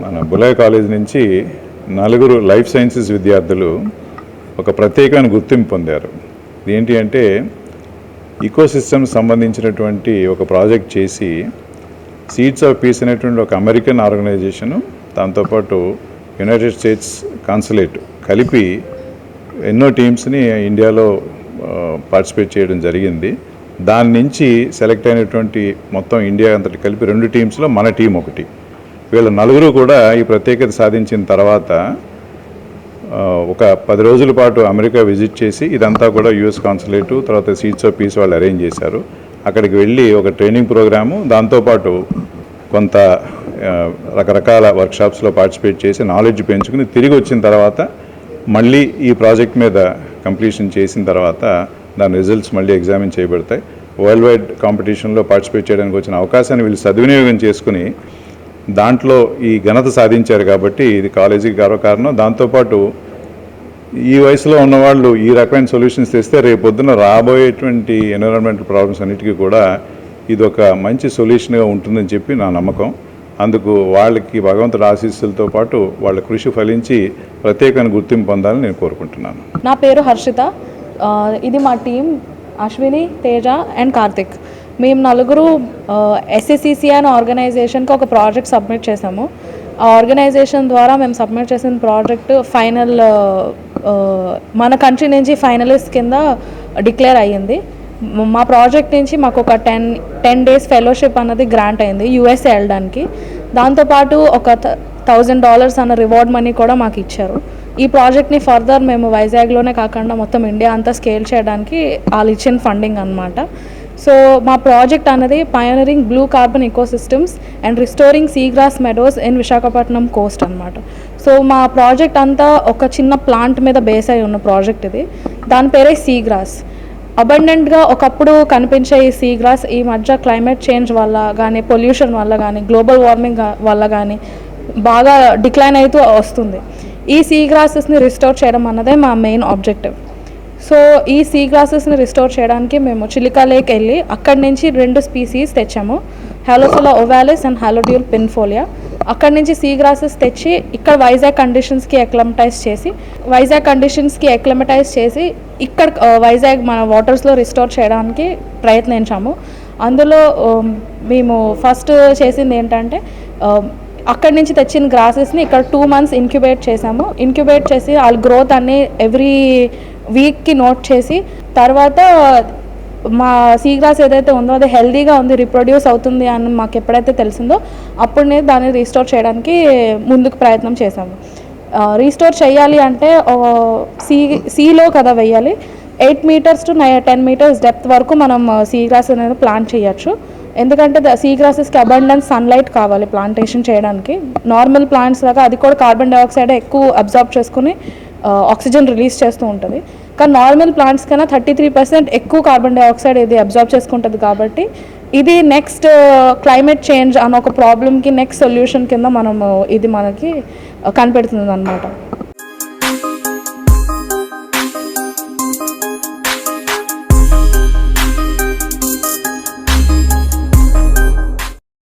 మన బులాయ్ కాలేజ్ నుంచి నలుగురు లైఫ్ సైన్సెస్ విద్యార్థులు ఒక ప్రత్యేకమైన గుర్తింపు పొందారు. ఏంటి అంటే ఈకోసిస్టమ్ సంబంధించినటువంటి ఒక ప్రాజెక్ట్ చేసి సీడ్స్ ఆఫ్ పీస్ అనేటువంటి ఒక అమెరికన్ ఆర్గనైజేషను దాంతోపాటు యునైటెడ్ స్టేట్స్ కాన్సులేట్ కలిపి ఎన్నో టీమ్స్ని ఇండియాలో పార్టిసిపేట్ చేయడం జరిగింది. దాని నుంచి సెలెక్ట్ అయినటువంటి మొత్తం ఇండియా అంతటి కలిపి రెండు టీమ్స్లో మన టీం ఒకటి. వీళ్ళ నలుగురు కూడా ఈ ప్రత్యేకత సాధించిన తర్వాత ఒక పది రోజుల పాటు అమెరికా విజిట్ చేసి ఇదంతా కూడా యుఎస్ కాన్సులేటు తర్వాత సీట్స్ ఆఫ్ పీస్ వాళ్ళు అరేంజ్ చేశారు. అక్కడికి వెళ్ళి ఒక ట్రైనింగ్ ప్రోగ్రాము దాంతోపాటు కొంత రకరకాల వర్క్షాప్స్లో పార్టిసిపేట్ చేసి నాలెడ్జ్ పెంచుకుని తిరిగి వచ్చిన తర్వాత మళ్ళీ ఈ ప్రాజెక్ట్ మీద కంప్లీషన్ చేసిన తర్వాత దాని రిజల్ట్స్ మళ్ళీ ఎగ్జామిన్ చేయబడతాయి. వరల్డ్ వైడ్ కాంపిటీషన్లో పార్టిసిపేట్ చేయడానికి వచ్చిన అవకాశాన్ని వీళ్ళు సద్వినియోగం చేసుకుని దాంట్లో ఈ ఘనత సాధించారు కాబట్టి ఇది కాలేజీకి గర్వకారణం దాంతోపాటు ఈ వయసులో ఉన్నవాళ్ళు ఈ రకమైన సొల్యూషన్స్ తెస్తే రేపు పొద్దున రాబోయేటువంటి ఎన్విరాన్మెంటల్ ప్రాబ్లమ్స్ అన్నిటికీ కూడా ఇది ఒక మంచి సొల్యూషన్గా ఉంటుందని చెప్పి నా నమ్మకం. అందుకు వాళ్ళకి భగవంతుడి ఆశీస్సులతో పాటు వాళ్ళ కృషి ఫలించి ప్రత్యేకమైన గుర్తింపు పొందాలని నేను కోరుకుంటున్నాను. నా పేరు హర్షిత. ఇది మా టీం అశ్విని తేజ అండ్ కార్తిక్. మేము నలుగురు ఎస్ఎస్సిసి అనే ఆర్గనైజేషన్కి ఒక ప్రాజెక్ట్ సబ్మిట్ చేసాము ఆ ఆర్గనైజేషన్ ద్వారా మేము సబ్మిట్ చేసిన ప్రాజెక్ట్ ఫైనల్ మన కంట్రీ నుంచి ఫైనలిస్ట్ కింద డిక్లేర్ అయ్యింది. మా ప్రాజెక్ట్ నుంచి మాకు ఒక టెన్ టెన్ డేస్ ఫెలోషిప్ అన్నది గ్రాంట్ అయింది యూఎస్ఏ వెళ్ళడానికి. దాంతోపాటు ఒక థౌజండ్ డాలర్స్ అన్న రివార్డ్ మనీ కూడా మాకు ఇచ్చారు. ఈ ప్రాజెక్ట్ని ఫర్దర్ మేము వైజాగ్లోనే కాకుండా మొత్తం ఇండియా అంతా స్కేల్ చేయడానికి వాళ్ళు ఇచ్చిన ఫండింగ్ అనమాట సో మా ప్రాజెక్ట్ అన్నది pioneering blue carbon systems and restoring seagrass meadows in Visakhapatnam coast అనమాట సో మా ప్రాజెక్ట్ అంతా ఒక చిన్న ప్లాంట్ మీద బేస్ అయి ఉన్న ప్రాజెక్ట్ ఇది. దాని పేరే సీగ్రాస్ అబండెంట్గా ఒకప్పుడు కనిపించే ఈ సీ గ్రాస్ ఈ మధ్య క్లైమేట్ చేంజ్ వల్ల కానీ పొల్యూషన్ వల్ల కానీ గ్లోబల్ వార్మింగ్ వల్ల కానీ బాగా డిక్లైన్ అవుతూ వస్తుంది. ఈ సీ గ్రాసెస్ని రిస్టోర్ చేయడం అన్నదే మా మెయిన్ ఆబ్జెక్టివ్ సో ఈ సీ గ్రాసెస్ని రిస్టోర్ చేయడానికి మేము చిలికా లేక్ వెళ్ళి అక్కడి నుంచి రెండు స్పీసీస్ తెచ్చాము. హ్యాలోసోలా ఓవాలిస్ అండ్ హ్యాలోడ్యూల్ పిన్ఫోలియా అక్కడి నుంచి సీ గ్రాసెస్ తెచ్చి ఇక్కడ వైజాగ్ కండిషన్స్కి ఎక్లమటైజ్ చేసి వైజాగ్ కండిషన్స్కి ఎక్లమటైజ్ చేసి ఇక్కడ వైజాగ్ మన వాటర్స్లో రిస్టోర్ చేయడానికి ప్రయత్నించాము. అందులో మేము ఫస్ట్ చేసింది ఏంటంటే అక్కడి నుంచి తెచ్చిన గ్రాసెస్ని ఇక్కడ టూ మంత్స్ ఇంక్యుబేట్ చేసాము ఇంక్యుబేట్ చేసి వాళ్ళ గ్రోత్ అన్ని ఎవ్రీ వీక్కి నోట్ చేసి తర్వాత మా సీగ్రాస్ ఏదైతే ఉందో అది హెల్దీగా ఉంది రిప్రొడ్యూస్ అవుతుంది అని మాకు ఎప్పుడైతే తెలిసిందో అప్పుడే దాన్ని రీస్టోర్ చేయడానికి ముందుకు ప్రయత్నం చేసాము రీస్టోర్ చేయాలి అంటే సీ సీలో కదా వెయ్యాలి. Eight metres to nine ten metres depth వరకు మనం సీ గ్రాస్ అనేది ప్లాంట్ చేయొచ్చు. ఎందుకంటే సీ గ్రాసెస్కి అబండెన్స్ సన్లైట్ కావాలి ప్లాంటేషన్ చేయడానికి. నార్మల్ ప్లాంట్స్ లాగా అది కూడా కార్బన్ డైఆక్సైడ్ ఎక్కువ అబ్జార్బ్ చేసుకుని ఆక్సిజన్ రిలీజ్ చేస్తూ ఉంటుంది. కానీ నార్మల్ ప్లాంట్స్ కన్నా థర్టీ త్రీ పర్సెంట్ ఎక్కువ కార్బన్ డైఆక్సైడ్ ఇది అబ్జార్బ్ చేసుకుంటుంది కాబట్టి ఇది నెక్స్ట్ క్లైమేట్ చేంజ్ అన్న ఒక ప్రాబ్లమ్కి నెక్స్ట్ సొల్యూషన్ కింద మనము ఇది మనకి కనిపెడుతుంది అనమాట